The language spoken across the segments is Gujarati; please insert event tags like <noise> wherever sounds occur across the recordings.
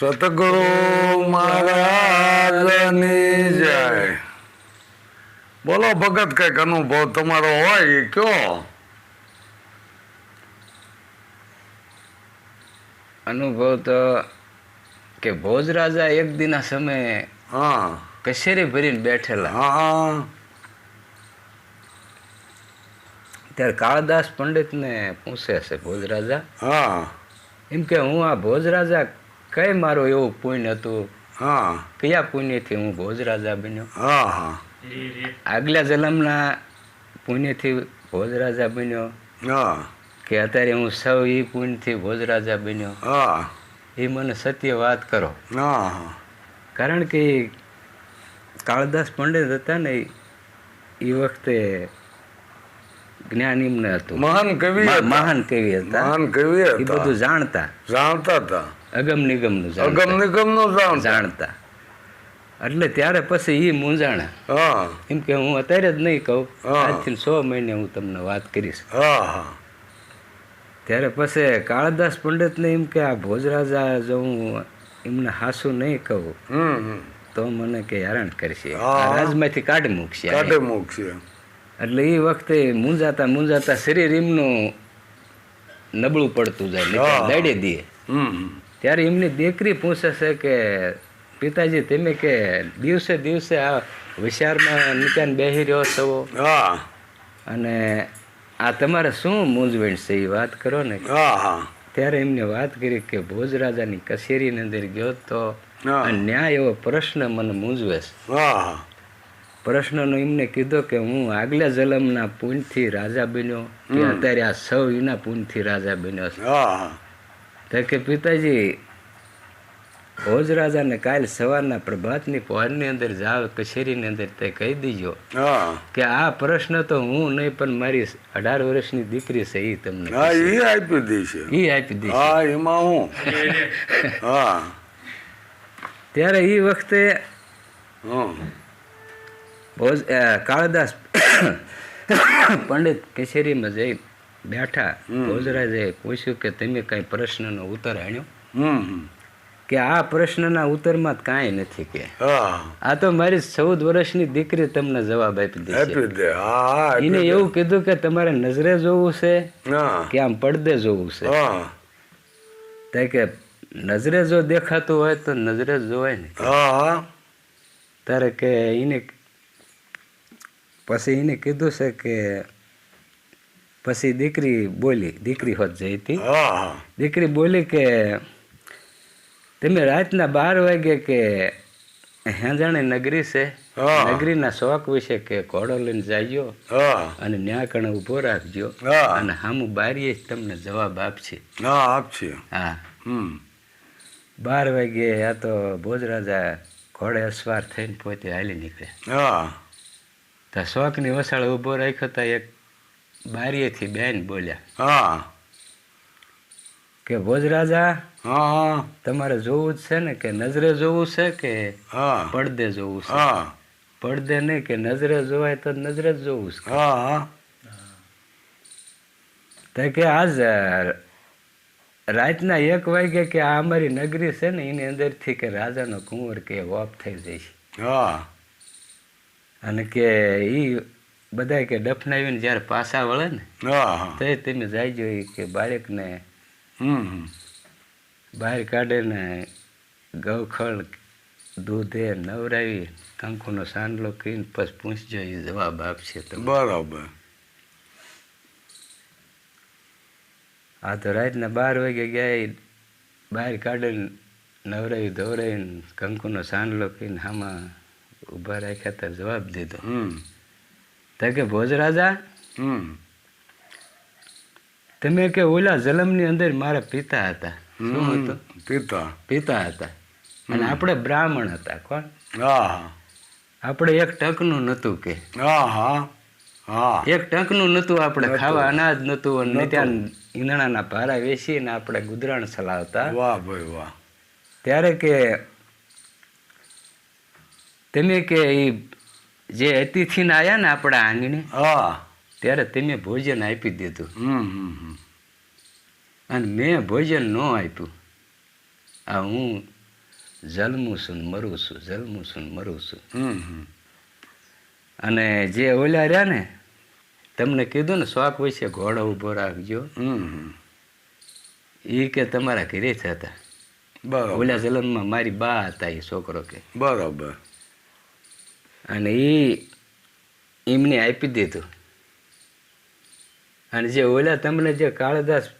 સતગુરુ મહારાજની જય. બોલો ભગત કંઈક અનુભવ તમારો હોય એ કયો. અનુભવ તો કે ભોજ રાજા એક દિના સમયે હા. કશેરી ભરીને બેઠેલા. હા. ત્યારે કાળદાસ પંડિતને પૂછે છે ભોજ રાજા હા. એમ કે હું આ ભોજ રાજા કઈ મારો એવું પુણ્ય હતું? હા. કયા પુણ્યથી હું ભોજ રાજા બન્યો? હા હા. આગલા જન્મના પુણ્યથી ભોજ રાજા બન્યો? હા. કે અત્યારે હું સૌ એ પુણ્યથી ભોજ રાજા બન્યો? હા. એ મને સત્ય વાત કરો. હા હા. કારણ કે કાળદાસ પંડિત હતા ને એ વખતે જ્ઞાન એમને હતું. મહાન કવિ મહાન કવિ હતા. મહાન કવિ એ બધું જાણતા. જાણતા હતા. અગમ નિગમનું અગમ જાણતા. નિગમનું જાણતા. એટલે ત્યારે પછી એ મૂંઝાણા. એમ કે હું અત્યારે જ નહીં કહું. આજથી સો મહિને હું તમને વાત કરીશ. ત્યારે પછી કાળદાસ પંડિતને એમ કે આ ભોજરાજા જો હું એમને હાસુ નહીં કહું તો મને કે હેરાન કરશે. રાજમાંથી કાઢી મૂકશે. કાઢી મૂકશે. એટલે એ વખતે મૂંઝાતા મૂંઝાતા શરીર એમનું નબળું પડતું જાય દડે દે. ત્યારે એમની દીકરી પૂછે છે કે પિતાજી તમે કે દિવસે દિવસે આ વિશારમાં નીચાને બેસી રહ્યો છો? અને આ તમારે શું મૂંઝવણ છે એ વાત કરો ને? ત્યારે એમને વાત કરી કે ભોજ રાજાની કચેરીની અંદર ગયો તો. ન્યાય એવો પ્રશ્ન મને મૂંઝવે છે. પ્રશ્નનો એમને કીધો કે હું આગલા જલમના પૂનથી રાજા બન્યો કે અત્યારે આ સૌ એના પૂનથી રાજા બન્યો છે. હા હા. તો કે પિતાજી ભોજ રાજાને કાલ સવારના પ્રભાતની પહોરની અંદર જાવ કચેરીની અંદર તે કહી દીજો કે આ પ્રશ્ન તો હું નહીં પણ મારી અઢાર વર્ષની દીકરી છે એ તમને હા એ આપી દેશે. એ આપી દઈશ હા એમાં હું? <laughs> હા. ત્યારે એ વખતે અ, કાળદાસ <coughs> પંડિત કચેરીમાં જઈ બેઠા ભોજરાજે પૂછ્યું કે તમે કઈ પ્રશ્નનો ઉત્તર આણ્યો. કે આ પ્રશ્નના ઉત્તરમાં કાંઈ નથી કે. આ તો મારી ચૌદ વર્ષની દીકરી તમને જવાબ આપી દે એને એવું કીધું કે તમારે નજરે જોવું છે કે આમ પડદે જોવું છે. હા. તો કે નજરે જો દેખાતું હોય તો નજરે જોવાય ને ત્યારે કે એને પછી એને કીધું છે કે પછી દીકરી બોલી દીકરી હોત જઈ હતી દીકરી બોલી કે તમે રાતના બાર વાગે કે હેંજાણી નગરી છે નગરીના શોખ વિશે કે ઘોડો લઈને જાયો અને ન્યા કણે ઊભો રાખજો અને હામું બારીએ તમને જવાબ આપશે. હા આપશે. હા. હમ. બાર વાગે આ તો ભોજરાજા ઘોડે અસવાર થઈને પોતે હાલી નીકળે હા. તો શોખની વસાળ ઊભો રાખ્યો તો એક બારીએથી બેન બોલ્યા હા. કે ભોજરાજા હા હા. તમારે જોવું જ છે ને કે નજરે જોવું છે કે હા. પડદે જોવું છે? હા. પડદે નહીં કે નજરે જોવાય તો નજરે જ જોવું છે. હા હા. તો કે આજ રાતના એક વાગે કે આ અમારી નગરી છે ને એની અંદરથી કે રાજાનો કુંવર કે ઓફ થઈ જાય છે હા. અને કે એ બધા કે દફનાવીને જ્યારે પાછા વળે ને તો તમે જાયજો કે બાળકને હમ હમ. બહાર કાઢે ને ગૌખળ દૂધે નવરાવી કંકુનો સાંડલો કરીને પછી પૂછજો એ જવાબ આપશે તમે બરાબર. આ તો રાતના બાર વાગે ગયા બહાર કાઢે નવરાવી ધોવરાવીને કંકુનો સાંડલો કરીને આમાં ઊભા રાખ્યા તાર જવાબ દીધો. તો કે ભોજ રાજા તમે કે ઓલા જલમની અંદર મારા પિતા હતા. શું હતો? પિતા. પિતા હતા. અને આપણે બ્રાહ્મણ હતા કોણ? આપણે એક ટકનું નહોતું કે. એક ટકનું નહોતું આપણે ખાવા અનાજ નહોતું અને ત્યાં ઈંધણાના ભારા વેચીને આપણે ગુજરાન ચલાવતા. વાહ ભાઈ વાહ. ત્યારે કે તમે કે એ જે અતિથિને આવ્યા ને આપણા આંગણે હા. ત્યારે તમે ભોજન આપી દીધું. હમ અને મેં ભોજન ન આપ્યું. આ હું જલમું છું મરું છું જલમું છું મરું છું. અને જે ઓલા રહ્યા ને તમને કીધું ને શોખ વિશે ઘોડો ઊભો રાખજો. એ કે તમારા ઘરે જ હતા. ઓલા જલમમાં મારી બા હતા એ છોકરો કે. બરાબર. અને એ એમને આપી દીધું. અને જે ઓલા તમને જે કાળદાસ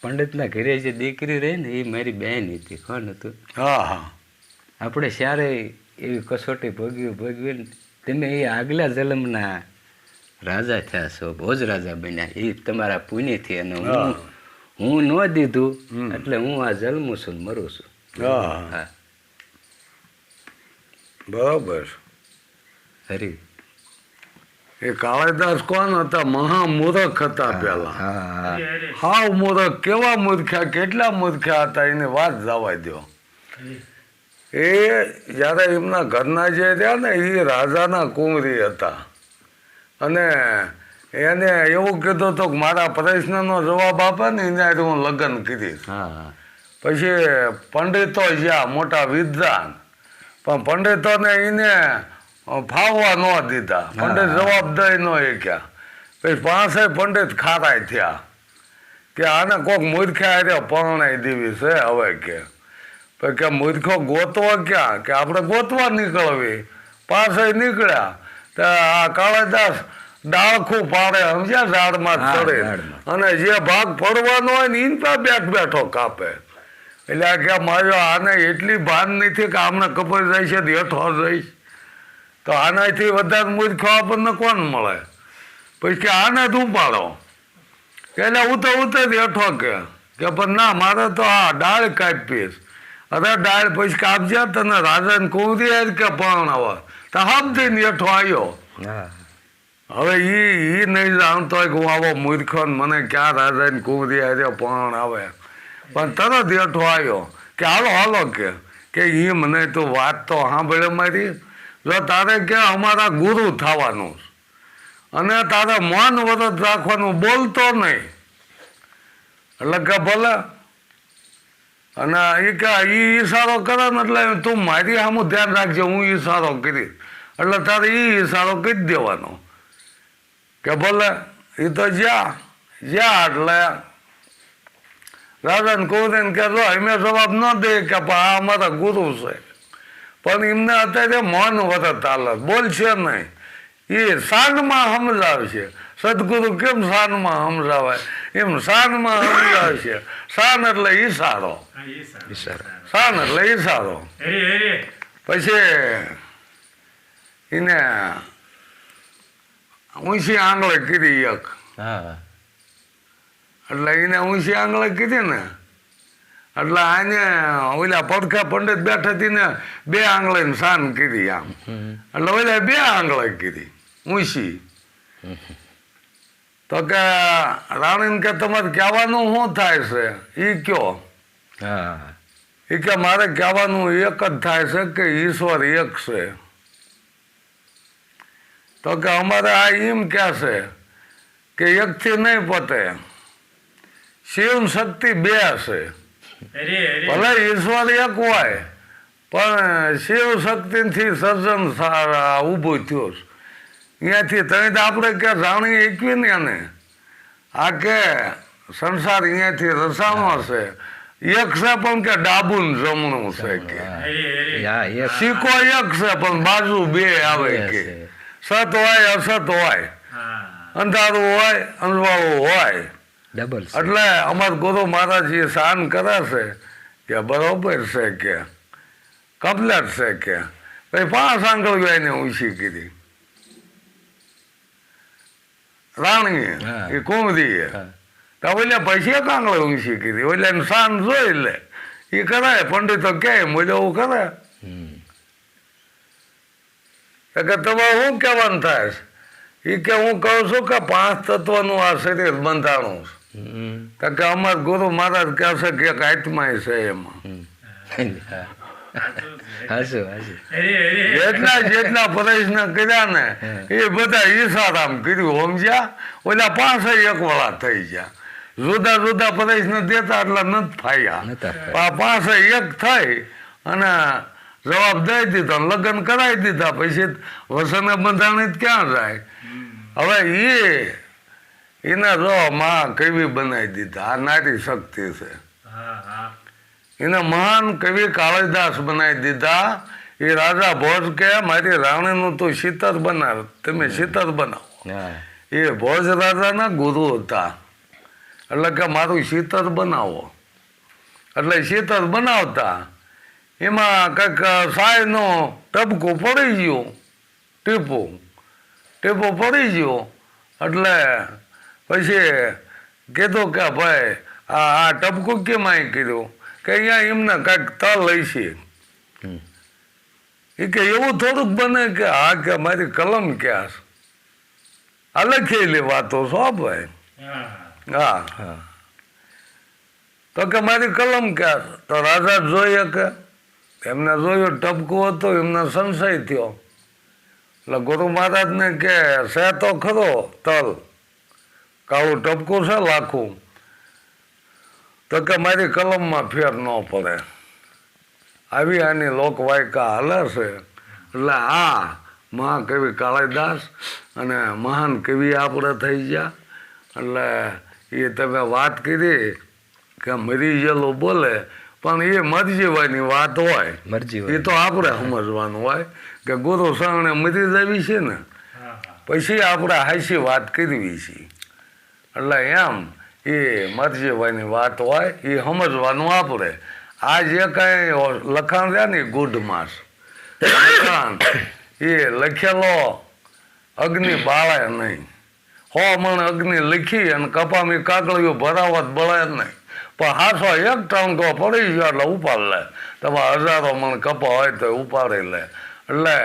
પંડિતના ઘરે જે દીકરી રહી ને એ મારી બહેન હતી કોણ હતું? હા હા. આપણે સારે એવી કસોટી ભોગવી ભોગવી ને તમે એ આગલા જન્મના રાજા થયા છો ભોજ રાજા બન્યા એ તમારા પુણ્યથી અને હું હું. ન દીધું એટલે હું આ જન્મું છું મરું છું. હા. બરાબર. હરી. એ કાળીદાસ કોણ હતા? મહામૂર્ખ હતા પેલા હાવ મૂર્ખ. કેવા મૂર્ખ્યા કેટલા મૂર્ખ્યા હતા? એની વાત જવા દો એ જ્યારે એમના ઘરના જે રહ્યા ને એ રાજાના કુંવરી હતા. અને એને એવું કીધું હતું કે મારા પ્રશ્નનો જવાબ આપે ને એને હું લગ્ન કરીશ. હા. પછી પંડિતો જ્યાં મોટા વિદ્વાન. પણ પંડિતોને એને ફાવવા ન દીધા. પંડિત જવાબ દઈ ન શક્યા પછી પાસે પંડિત ખારાય થયા. કે આને કોક મૂર્ખ્યા હારે પરણાઈ દેવી છે હવે કે. પછી કે મૂર્ખો ગોતવા ક્યાં? કે આપણે ગોતવા નીકળવી. પાસે નીકળ્યા. તો આ કાળાદાસ ડાળખું પાડે સમજ્યા? ઝાડમાં ચડે. અને જે ભાગ પડવાનો હોય ને એને ત્યાં બેઠ બેઠો કાપે. એટલે આ કે માર્યો આને એટલી ભાન નથી કે આમને કપાઈ જાય છે હેઠો જઈશ. તો આનાથી વધારે મૂર્ખો આપણને કોણ મળે? પછી કે આને જ ઉપાડો. એટલે ઉતર ઉતર હેઠો કે કે પણ ના મારે તો આ ડાળ કાપીશ અરે ડાળ પછી કાપજે તને રાજાને કુંવરી જ કે પરણાવા તો હમથી હેઠો આવ્યો હા. હવે એ એ નહીં જાણતો હોય કે હું આવો મૂર્ખો મને ક્યાં રાજાને કુંવરી હારે પણ આવે. પણ તરત હેઠો આવ્યો કે હાલો હાલો કે કે એ મને તો વાત તો સાંભળે મારી? જો તારે કે અમારા ગુરુ થવાનું. અને તારે મન વ્રત રાખવાનું બોલતો નહીં. એટલે કે ભલે. અને એ કે એ ઈશારો કરે ને એટલે તું મારી સામું ધ્યાન રાખજે, હું ઈશારો કરીશ. એટલે તારે એ ઈશારો કરી દેવાનો. કે ભલે એ તો જ્યાં જ્યાં એટલે. રાજાને કહું કે જો અમે જવાબ ન દે કે આ અમારા ગુરુ છે. પણ એમને અત્યારે મન વરત હાલત બોલશે નહીં. એ શાનમાં સમજાવશે. સદગુરુ કેમ શાનમાં સમજાવાય એમ શાનમાં સમજાવશે. શાન એટલે ઈશારો. શાન એટલે ઈશારો. પછી એને ઊંચી આંગળે કીધી એક. એટલે એને ઊંચી આંગળે કીધી ને એટલે આને ઓલા પડખા પંડિત બેઠા હતી ને બે આંગળે શાન કીધી આમ. એટલે ઓલા બે આંગળે કીધી ઊંચી. તો કે રાણીને કે તમારે કહેવાનું શું થાય છે? એ કયો. હા. એ કે મારે કહેવાનું એક જ થાય છે કે ઈશ્વર એક છે. તો કે અમારે આ એમ કહે છે કે એકથી નહીં પતે. શિવ શક્તિ બે છે. ભલે ઈશ્વર એક હોય પણ શિવ શક્તિથી સર્જન સારા ઊભો થયું અહીંયાથી તમે તો આપણે કે જાણી એકવી ને એને. આ કે સંસાર અહીંયાથી રસાણો છે. એક છે પણ કે ડાબું જમણું છે કે. સિક્કો એક છે પણ બાજુ બે આવે કે. સત હોય અસત હોય. અંધારું હોય અંજવાળું હોય. ડબલ એટલે અમાર ગુરુ મહારાજ જે શાન કરે છે કે બરોબર છે કે કમ્પ્લેટ છે કે. પછી પાંચ આંગળીઓ એને ઊંચી કીધી રાણીએ એ હા. તો ઓલે પછી એક આંગળે ઊંચી કીધી ઓલે શાન જોઈ લે. એ કરાય પંડિતો કે એવું કરે કે તમારે શું કહેવાનું થાય એ કે હું કહું છું કે પાંચ તત્વનું આ શરીર બંધાણું છે. તો કે અમાર ગુરુ મહારાજ કહે છે કે એક આત્માય છે એમાં. જેટલા જેટલા કર્યા ને એ બધા ઈશારામ કર્યું સમજ્યા? ઓલા પાસે એક વાળા થઈ ગયા. જુદા જુદા પ્રદેશને દેતા એટલે નથી ફાયા. પાસે એક થઈ અને જવાબ દઈ દીધો લગ્ન કરાવી દીધા. પછી વસન બંધાણી જ ક્યાં જાય? હવે એ એને જો માં કવિ બનાવી દીધા. આ નારી શક્તિ છે. એને મહાન કવિ કાળીદાસ બનાવી દીધા. એ રાજા ભોજ કે મારી રાણીનું તું શીતર બનાવ. તમે શીતર બનાવો. એ ભોજ રાજાના ગુરુ હતા. એટલે કે મારું શીતર બનાવો. એટલે શીતર બનાવતા એમાં કંઈક સાયનો ટપકું પડી ગયું. ટીપું. ટીપું પડી ગયું. એટલે પછી કીધું કે ભાઈ આ આ ટપકું કેમ અહીં કર્યું કે અહીંયા એમને કાંઈક તલ હશે હમ. એ કે એવું થોડુંક બને કે હા કે મારી કલમ ક્યાં છે? આ લખેલી વાતો છો ભાઈ. હા. હા તો કે મારી કલમ ક્યાં છે? તો રાજા જોઈએ કે એમને જોયું ટપકું હતું એમને સંશય થયો. એટલે ગુરુ મહારાજને કે છે તો ખરો તલ. કાળું ટપકો છે લાખું. તો કે મારી કલમમાં ફેર ન પડે. આવી આની લોકવાયકા હાલે છે. એટલે આ મહાકવિ કાળીદાસ અને મહાન કવિ આપણે થઈ ગયા. એટલે એ તમે વાત કરી કે મરી ગયેલો બોલે પણ એ મરજીવાની વાત હોય. મરજી એ તો આપણે સમજવાનું હોય કે ગુરુ શરણે મરી જવી છે ને પછી આપણે હાસી વાત કરવી છે. એટલે એમ, એ મરજીભાઈની વાત હોય, એ સમજવાનું આપણે આ જે કાંઈ લખાણ રહ્યા ને ગુડ માસ. લખાણ, એ લખેલો અગ્નિ બાળે નહીં. હો મણ અગ્નિ લખી અને કપામી કાકડીઓ ભરાવત બળે નહીં. પણ હાથો એક ટંકો પડી ગયો એટલે ઉપાડ લે. તમારે હજારો મણ કપા હોય તો ઉપાડી લે. એટલે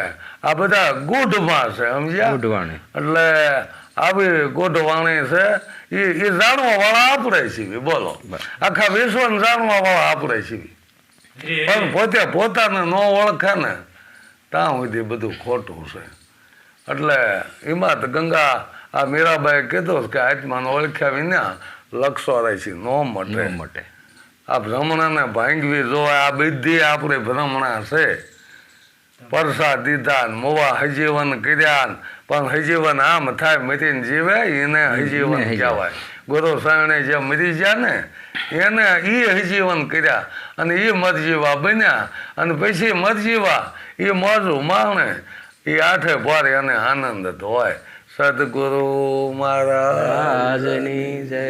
આ બધા ગુઢમાં છે સમજ્યા? ઉડવાણી એટલે આવી ગોઢવાણી છે એ એ જાણવા વાળા આપણે છીએ બોલો. આખા વિશ્વને જાણવા વાળા આપણે છીએ. પણ પોતે પોતાને ન ઓળખે ને ત્યાં સુધી બધું ખોટું છે. એટલે એમાં તો ગંગા આ મીરાબાઈએ કીધું કે આત્માને ઓળખ્યા વિના લક્ષો રહે છે નો મટે. મટે. આ ભ્રમણાને ભાંગવી જોવા આ બધી આપણે ભ્રમણા છે. પરસા દીધા મોવા હજીવન કર્યા પણ હજીવન આમ થાય મરીને જીવે એને હજીવન કહેવાય. ગુરુ સાયણે જે મરી ગયા ને એને એ હજીવન કર્યા અને એ મરજીવા બન્યા. અને પછી મરજીવા એ મોજું માણે એ આઠે ભારે એને આનંદ ધોવાય. હોય સદગુરુ મારા જય.